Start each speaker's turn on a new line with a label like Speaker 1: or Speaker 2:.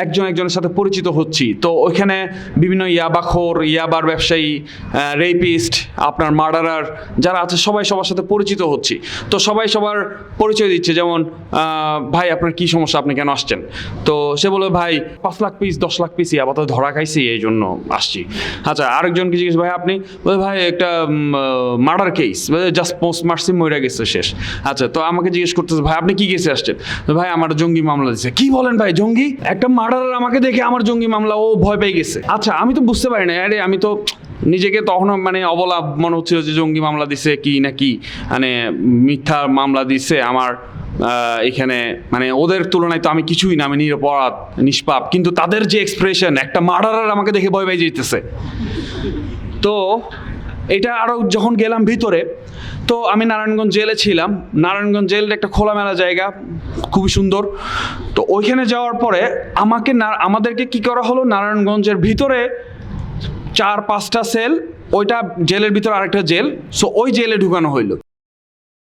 Speaker 1: একজন একজনের সাথে পরিচিত হচ্ছি। তো ওইখানে বিভিন্ন ইয়াবাখোর, ইয়াবার ব্যবসায়ী রেপিস্ট আপনার মার্ডারার যারা আছে, সবাই সবার সাথে পরিচিত হচ্ছি। তো সবাই সবার পরিচয় দিচ্ছে, যেমন ভাই, আপনার কি সমস্যা? আপনি কেন আসছেন? তো সে বলে, ভাই, পাঁচ লাখ পিস দশ লাখ পিস ইয়াবা তো ধরা খাইছি, এই জন্য আসছি। আচ্ছা আরেকজনকে জিজ্ঞেস, ভাই, আপনি? বলে, ভাই, একটা মার্ডার কেস জাস্ট পোস্ট মারছি মরে গেছে শেষ। আচ্ছা তো আমাকে জিজ্ঞেস করতেছে, ভাই, আপনি কি কেসে আসছেন? ভাই, আমার জঙ্গি মামলা দিচ্ছে কি বলেন ভাই, জঙ্গি? একটা মার্ডারার আমাকে দেখে আমার জঙ্গি মামলা, ও ভয় পেয়ে গেছে। আচ্ছা আমি তো বুঝতে পারি না, আরে আমি তো নিজেকে তখনও মানে অবলা মনে হচ্ছিল যে জঙ্গি মামলা দিছে কি না কি মানে মিথ্যা মামলা দিছে আমার এখানে মানে ওদের তুলনায় তো আমি কিছুই না, আমি নিরপরাধ, নিষ্পাপ। কিন্তু তাদের যে এক্সপ্রেশন একটা মার্ডারার আমাকে দেখে ভয় পেয়ে যেতেছে তো এটা আরও যখন গেলাম ভিতরে, তো আমি নারায়ণগঞ্জ জেলে ছিলাম। নারায়ণগঞ্জ জেলের একটা খোলামেলা জায়গা, খুবই সুন্দর। তো ওইখানে যাওয়ার পরে আমাকে না- আমাদেরকে কি করা হলো? নারায়ণগঞ্জের ভিতরে চার পাঁচটা সেল ওইটা জেলের ভিতরে আরেকটা জেল সো ওই জেলে ঢুকানো হইল।